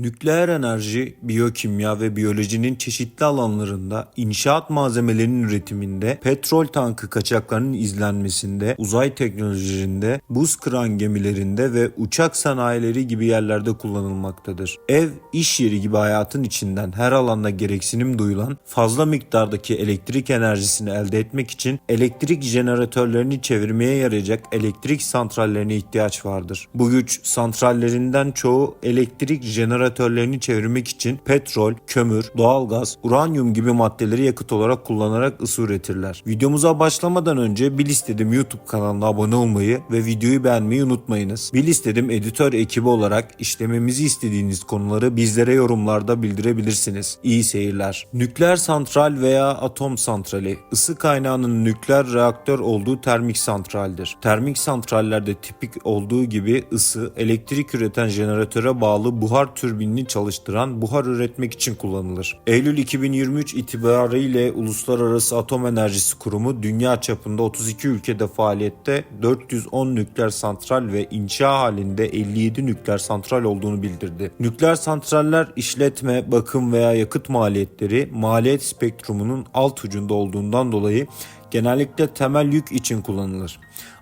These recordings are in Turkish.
Nükleer enerji, biyokimya ve biyolojinin çeşitli alanlarında, inşaat malzemelerinin üretiminde, petrol tankı kaçaklarının izlenmesinde, uzay teknolojilerinde, buz kıran gemilerinde ve uçak sanayileri gibi yerlerde kullanılmaktadır. Ev, iş yeri gibi hayatın içinden her alanda gereksinim duyulan fazla miktardaki elektrik enerjisini elde etmek için elektrik jeneratörlerini çevirmeye yarayacak elektrik santrallerine ihtiyaç vardır. Bu güç santrallerinden çoğu elektrik jeneratörlerini çevirmek için petrol, kömür, doğalgaz, uranyum gibi maddeleri yakıt olarak kullanarak ısı üretirler. Videomuza başlamadan önce Bil İstedim YouTube kanalına abone olmayı ve videoyu beğenmeyi unutmayınız. Bil İstedim editör ekibi olarak işlememizi istediğiniz konuları bizlere yorumlarda bildirebilirsiniz. İyi seyirler. Nükleer santral veya atom santrali ısı kaynağının nükleer reaktör olduğu termik santraldir. Termik santrallerde tipik olduğu gibi ısı elektrik üreten jeneratöre bağlı buhar türbinini çalıştıran buhar üretmek için kullanılır. Eylül 2023 itibariyle Uluslararası Atom Enerjisi Kurumu dünya çapında 32 ülkede faaliyette 410 nükleer santral ve inşa halinde 57 nükleer santral olduğunu bildirdi. Nükleer santraller işletme, bakım veya yakıt maliyetleri maliyet spektrumunun alt ucunda olduğundan dolayı genellikle temel yük için kullanılır.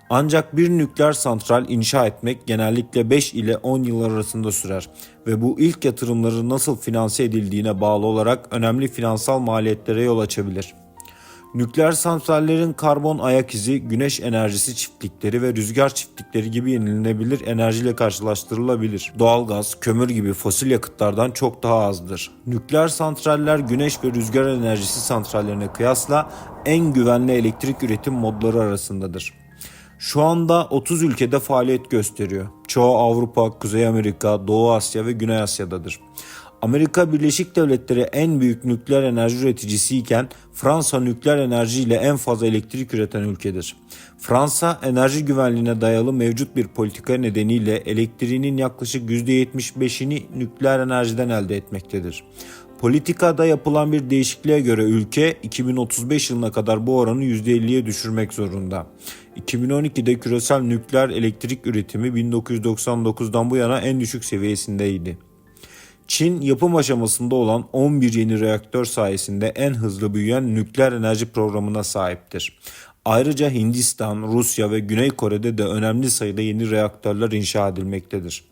Ancak bir nükleer santral inşa etmek genellikle 5 ile 10 yıl arasında sürer ve bu ilk yatırımların nasıl finanse edildiğine bağlı olarak önemli finansal maliyetlere yol açabilir. Nükleer santrallerin karbon ayak izi, güneş enerjisi çiftlikleri ve rüzgar çiftlikleri gibi yenilenebilir enerjiyle karşılaştırılabilir. Doğalgaz, kömür gibi fosil yakıtlardan çok daha azdır. Nükleer santraller güneş ve rüzgar enerjisi santrallerine kıyasla en güvenli elektrik üretim modları arasındadır. Şu anda 30 ülkede faaliyet gösteriyor. Çoğu Avrupa, Kuzey Amerika, Doğu Asya ve Güney Asya'dadır. Amerika Birleşik Devletleri en büyük nükleer enerji üreticisi iken Fransa nükleer enerji ile en fazla elektrik üreten ülkedir. Fransa enerji güvenliğine dayalı mevcut bir politika nedeniyle elektriğinin yaklaşık %75'ini nükleer enerjiden elde etmektedir. Politikada yapılan bir değişikliğe göre ülke 2035 yılına kadar bu oranı %50'ye düşürmek zorunda. 2012'de küresel nükleer elektrik üretimi 1999'dan bu yana en düşük seviyesindeydi. Çin yapım aşamasında olan 11 yeni reaktör sayesinde en hızlı büyüyen nükleer enerji programına sahiptir. Ayrıca Hindistan, Rusya ve Güney Kore'de de önemli sayıda yeni reaktörler inşa edilmektedir.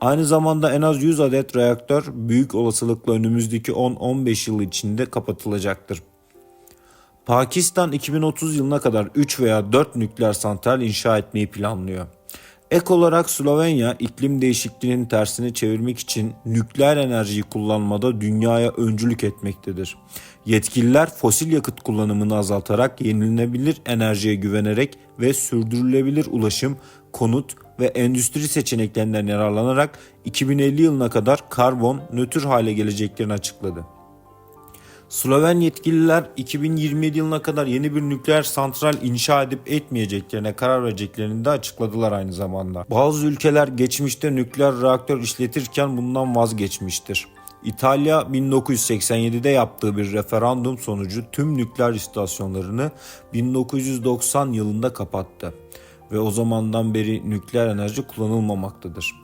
Aynı zamanda en az 100 adet reaktör büyük olasılıkla önümüzdeki 10-15 yıl içinde kapatılacaktır. Pakistan 2030 yılına kadar 3 veya 4 nükleer santral inşa etmeyi planlıyor. Ek olarak Slovenya iklim değişikliğinin tersini çevirmek için nükleer enerjiyi kullanmada dünyaya öncülük etmektedir. Yetkililer fosil yakıt kullanımını azaltarak yenilenebilir enerjiye güvenerek ve sürdürülebilir ulaşım, konut ve endüstri seçeneklerinden yararlanarak 2050 yılına kadar karbon nötr hale geleceklerini açıkladı. Sloven yetkililer 2027 yılına kadar yeni bir nükleer santral inşa edip etmeyeceklerine karar vereceklerini de açıkladılar aynı zamanda. Bazı ülkeler geçmişte nükleer reaktör işletirken bundan vazgeçmiştir. İtalya 1987'de yaptığı bir referandum sonucu tüm nükleer istasyonlarını 1990 yılında kapattı ve o zamandan beri nükleer enerji kullanılmamaktadır.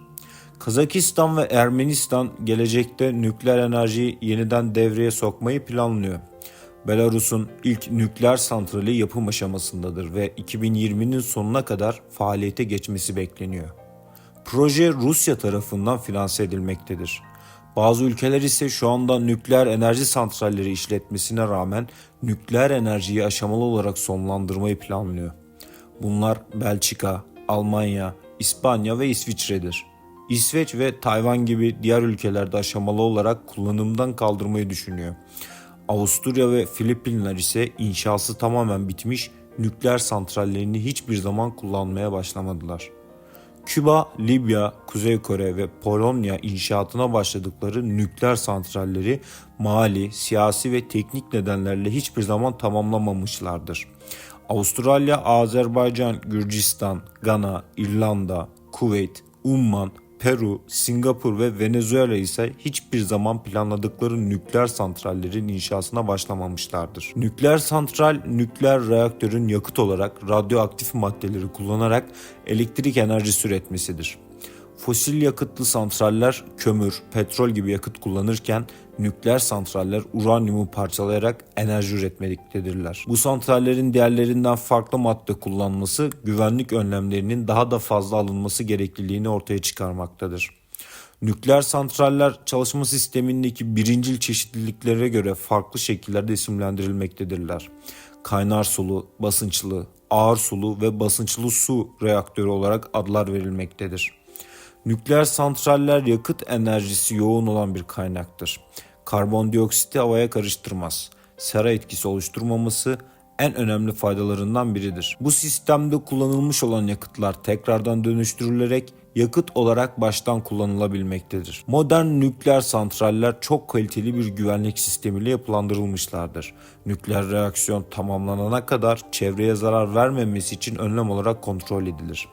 Kazakistan ve Ermenistan gelecekte nükleer enerjiyi yeniden devreye sokmayı planlıyor. Belarus'un ilk nükleer santrali yapım aşamasındadır ve 2020'nin sonuna kadar faaliyete geçmesi bekleniyor. Proje Rusya tarafından finanse edilmektedir. Bazı ülkeler ise şu anda nükleer enerji santralleri işletmesine rağmen nükleer enerjiyi aşamalı olarak sonlandırmayı planlıyor. Bunlar Belçika, Almanya, İspanya ve İsviçre'dir. İsveç ve Tayvan gibi diğer ülkelerde aşamalı olarak kullanımdan kaldırmayı düşünüyor. Avusturya ve Filipinler ise inşası tamamen bitmiş nükleer santrallerini hiçbir zaman kullanmaya başlamadılar. Küba, Libya, Kuzey Kore ve Polonya inşaatına başladıkları nükleer santralleri mali, siyasi ve teknik nedenlerle hiçbir zaman tamamlamamışlardır. Avustralya, Azerbaycan, Gürcistan, Gana, İrlanda, Kuveyt, Umman, Peru, Singapur ve Venezuela ise hiçbir zaman planladıkları nükleer santrallerin inşasına başlamamışlardır. Nükleer santral, nükleer reaktörün yakıt olarak radyoaktif maddeleri kullanarak elektrik enerjisi üretmesidir. Fosil yakıtlı santraller kömür, petrol gibi yakıt kullanırken nükleer santraller uranyumu parçalayarak enerji üretmektedirler. Bu santrallerin diğerlerinden farklı madde kullanması güvenlik önlemlerinin daha da fazla alınması gerekliliğini ortaya çıkarmaktadır. Nükleer santraller çalışma sistemindeki birincil çeşitliliklere göre farklı şekillerde isimlendirilmektedirler. Kaynar sulu, basınçlı, ağır sulu ve basınçlı su reaktörü olarak adlar verilmektedir. Nükleer santraller yakıt enerjisi yoğun olan bir kaynaktır. Karbondioksiti havaya karıştırmaz. Sera etkisi oluşturmaması en önemli faydalarından biridir. Bu sistemde kullanılmış olan yakıtlar tekrardan dönüştürülerek yakıt olarak baştan kullanılabilmektedir. Modern nükleer santraller çok kaliteli bir güvenlik sistemiyle yapılandırılmışlardır. Nükleer reaksiyon tamamlanana kadar çevreye zarar vermemesi için önlem olarak kontrol edilir.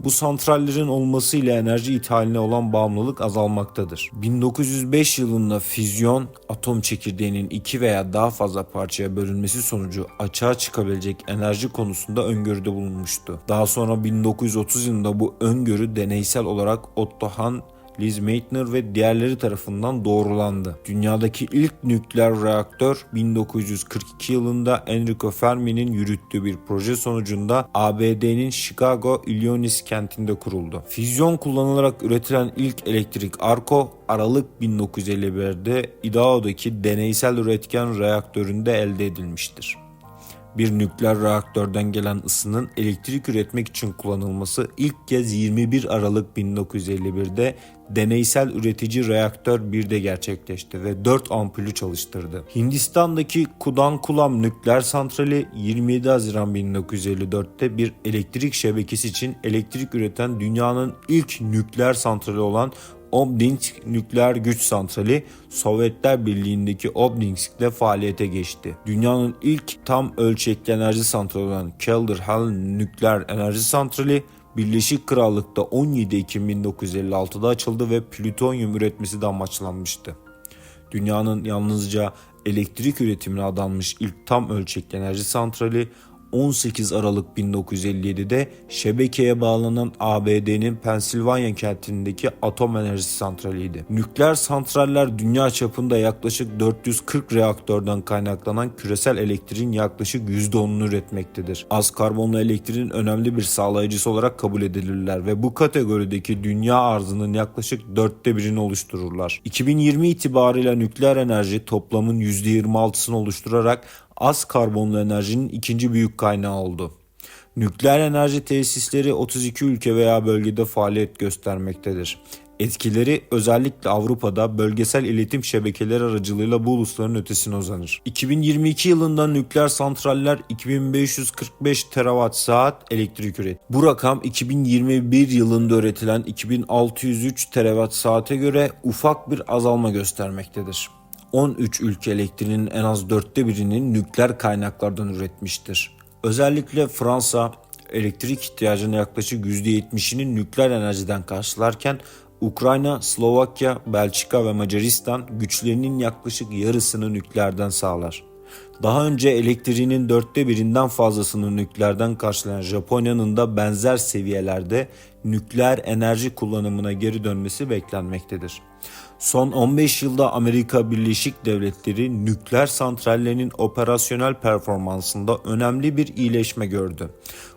Bu santrallerin olmasıyla enerji ithaline olan bağımlılık azalmaktadır. 1905 yılında füzyon atom çekirdeğinin iki veya daha fazla parçaya bölünmesi sonucu açığa çıkabilecek enerji konusunda öngörüde bulunmuştu. Daha sonra 1930 yılında bu öngörü deneysel olarak Otto Hahn Liz Meitner ve diğerleri tarafından doğrulandı. Dünyadaki ilk nükleer reaktör 1942 yılında Enrico Fermi'nin yürüttüğü bir proje sonucunda ABD'nin Chicago, Illinois kentinde kuruldu. Füzyon kullanılarak üretilen ilk elektrik arko Aralık 1951'de Idaho'daki deneysel üretken reaktöründe elde edilmiştir bir nükleer reaktörden gelen ısının elektrik üretmek için kullanılması ilk kez 21 Aralık 1951'de deneysel üretici reaktör 1'de gerçekleşti ve 4 ampulü çalıştırdı. Hindistan'daki Kudankulam nükleer santrali 27 Haziran 1954'te bir elektrik şebekesi için elektrik üreten dünyanın ilk nükleer santrali olan Obninsk nükleer güç santrali Sovyetler Birliği'ndeki Obninsk'te faaliyete geçti. Dünyanın ilk tam ölçekli enerji santrali olan Kelderhal nükleer enerji santrali Birleşik Krallık'ta 17 Ekim 1956'da açıldı ve plütonyum üretmesi de amaçlanmıştı. Dünyanın yalnızca elektrik üretimine adanmış ilk tam ölçekli enerji santrali 18 Aralık 1957'de şebekeye bağlanan ABD'nin Pensilvanya kentindeki atom enerjisi santraliydi. Nükleer santraller dünya çapında yaklaşık 440 reaktörden kaynaklanan küresel elektriğin yaklaşık %10'unu üretmektedir. Az karbonlu elektriğin önemli bir sağlayıcısı olarak kabul edilirler ve bu kategorideki dünya arzının yaklaşık dörtte birini oluştururlar. 2020 itibarıyla nükleer enerji toplamın %26'sını oluşturarak az karbonlu enerjinin ikinci büyük kaynağı oldu. Nükleer enerji tesisleri 32 ülke veya bölgede faaliyet göstermektedir. Etkileri özellikle Avrupa'da bölgesel iletim şebekeleri aracılığıyla bu ulusların ötesine uzanır. 2022 yılında nükleer santraller 2545 terawatt saat elektrik üret. Bu rakam 2021 yılında üretilen 2603 terawatt saate göre ufak bir azalma göstermektedir. 13 ülke elektriğinin en az dörtte birinin nükleer kaynaklardan üretmiştir. Özellikle Fransa elektrik ihtiyacının yaklaşık %70'ini nükleer enerjiden karşılarken Ukrayna, Slovakya, Belçika ve Macaristan güçlerinin yaklaşık yarısını nükleerden sağlar. Daha önce elektriğinin dörtte birinden fazlasını nükleerden karşılayan Japonya'nın da benzer seviyelerde nükleer enerji kullanımına geri dönmesi beklenmektedir. Son 15 yılda Amerika Birleşik Devletleri nükleer santrallerinin operasyonel performansında önemli bir iyileşme gördü.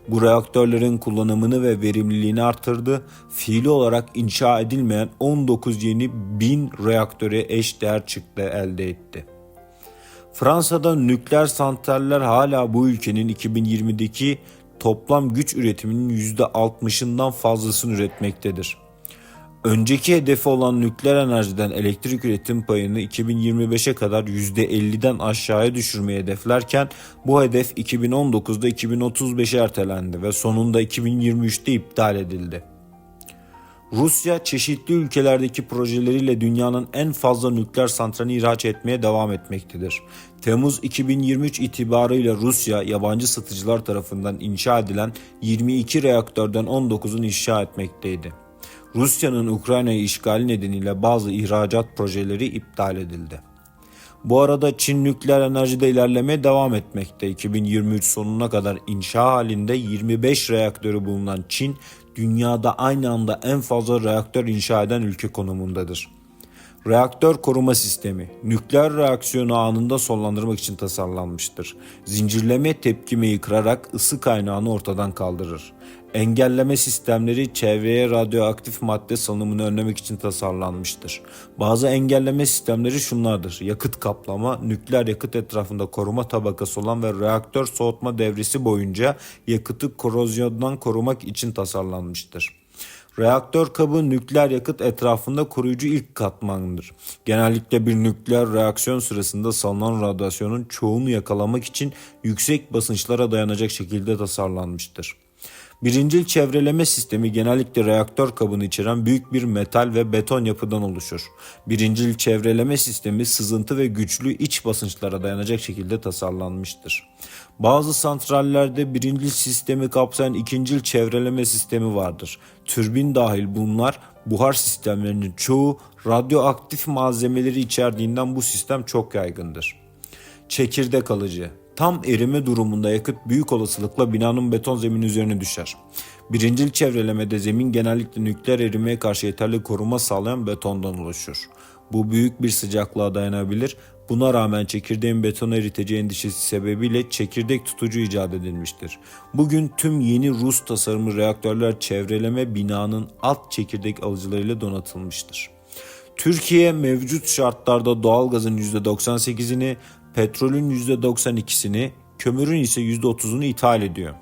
Bu reaktörlerin kullanımını ve verimliliğini artırdı. Fiili olarak inşa edilmeyen 19 yeni 1000 reaktöre eş değer çıktı elde etti. Fransa'da nükleer santraller hala bu ülkenin 2020'deki toplam güç üretiminin %60'ından fazlasını üretmektedir. Önceki hedefi olan nükleer enerjiden elektrik üretim payını 2025'e kadar %50'den aşağıya düşürmeyi hedeflerken bu hedef 2019'da 2035'e ertelendi ve sonunda 2023'te iptal edildi. Rusya çeşitli ülkelerdeki projeleriyle dünyanın en fazla nükleer santralini ihraç etmeye devam etmektedir. Temmuz 2023 itibarıyla Rusya yabancı satıcılar tarafından inşa edilen 22 reaktörden 19'unu inşa etmekteydi. Rusya'nın Ukrayna'yı işgali nedeniyle bazı ihracat projeleri iptal edildi. Bu arada Çin nükleer enerjide ilerlemeye devam etmekte. 2023 sonuna kadar inşa halinde 25 reaktörü bulunan Çin, dünyada aynı anda en fazla reaktör inşa eden ülke konumundadır. Reaktör koruma sistemi, nükleer reaksiyonu anında sonlandırmak için tasarlanmıştır. Zincirleme tepkimeyi kırarak ısı kaynağını ortadan kaldırır. Engelleme sistemleri çevreye radyoaktif madde salınımını önlemek için tasarlanmıştır. Bazı engelleme sistemleri şunlardır. Yakıt kaplama, nükleer yakıt etrafında koruma tabakası olan ve reaktör soğutma devresi boyunca yakıtı korozyondan korumak için tasarlanmıştır. Reaktör kabı nükleer yakıt etrafında koruyucu ilk katmandır. Genellikle bir nükleer reaksiyon sırasında salınan radyasyonun çoğunu yakalamak için yüksek basınçlara dayanacak şekilde tasarlanmıştır. Birincil çevreleme sistemi genellikle reaktör kabını içeren büyük bir metal ve beton yapıdan oluşur. Birincil çevreleme sistemi sızıntı ve güçlü iç basınçlara dayanacak şekilde tasarlanmıştır. Bazı santrallerde birincil sistemi kapsayan ikincil çevreleme sistemi vardır. Türbin dahil bunlar buhar sistemlerinin çoğu radyoaktif malzemeleri içerdiğinden bu sistem çok yaygındır. Çekirdek alıcı. Tam erime durumunda yakıt büyük olasılıkla binanın beton zemin üzerine düşer. Birincil çevrelemede zemin genellikle nükleer erimeye karşı yeterli koruma sağlayan betondan oluşur. Bu büyük bir sıcaklığa dayanabilir. Buna rağmen çekirdeğin beton eriteceği endişesi sebebiyle çekirdek tutucu icat edilmiştir. Bugün tüm yeni Rus tasarımı reaktörler çevreleme binanın alt çekirdek alıcılarıyla donatılmıştır. Türkiye mevcut şartlarda doğalgazın %98'ini, petrolün %92'sini, kömürün ise %30'unu ithal ediyor.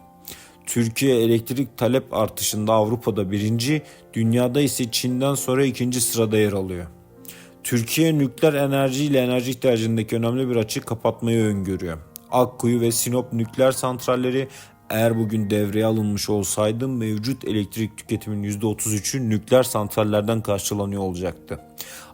Türkiye elektrik talep artışında Avrupa'da birinci, dünyada ise Çin'den sonra ikinci sırada yer alıyor. Türkiye nükleer enerji ile enerji ihtiyacındaki önemli bir açığı kapatmayı öngörüyor. Akkuyu ve Sinop nükleer santralleri eğer bugün devreye alınmış olsaydı mevcut elektrik tüketiminin %33'ü nükleer santrallerden karşılanıyor olacaktı.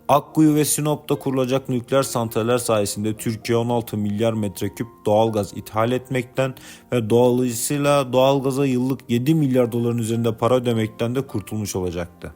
Akkuyu ve Sinop'ta kurulacak nükleer santraller sayesinde Türkiye 16 milyar metreküp doğalgaz ithal etmekten ve dolayısıyla doğalgaza yıllık 7 milyar doların üzerinde para ödemekten de kurtulmuş olacaktı.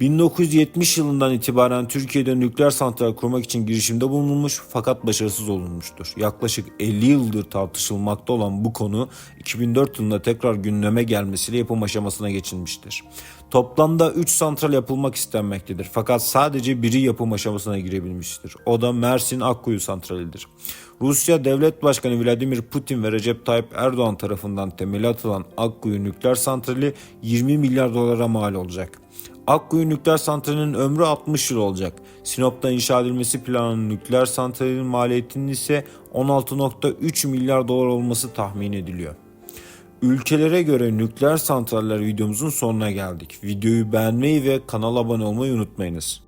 1970 yılından itibaren Türkiye'de nükleer santral kurmak için girişimde bulunulmuş fakat başarısız olunmuştur. Yaklaşık 50 yıldır tartışılmakta olan bu konu 2004 yılında tekrar gündeme gelmesiyle yapım aşamasına geçilmiştir. Toplamda 3 santral yapılmak istenmektedir fakat sadece biri yapım aşamasına girebilmiştir. O da Mersin Akkuyu santralidir. Rusya Devlet Başkanı Vladimir Putin ve Recep Tayyip Erdoğan tarafından temeli atılan Akkuyu nükleer santrali 20 milyar dolara mal olacak. Akkuyu nükleer santralinin ömrü 60 yıl olacak. Sinop'ta inşa edilmesi planlanan nükleer santralin maliyetinin ise 16.3 milyar dolar olması tahmin ediliyor. Ülkelere göre nükleer santraller videomuzun sonuna geldik. Videoyu beğenmeyi ve kanala abone olmayı unutmayınız.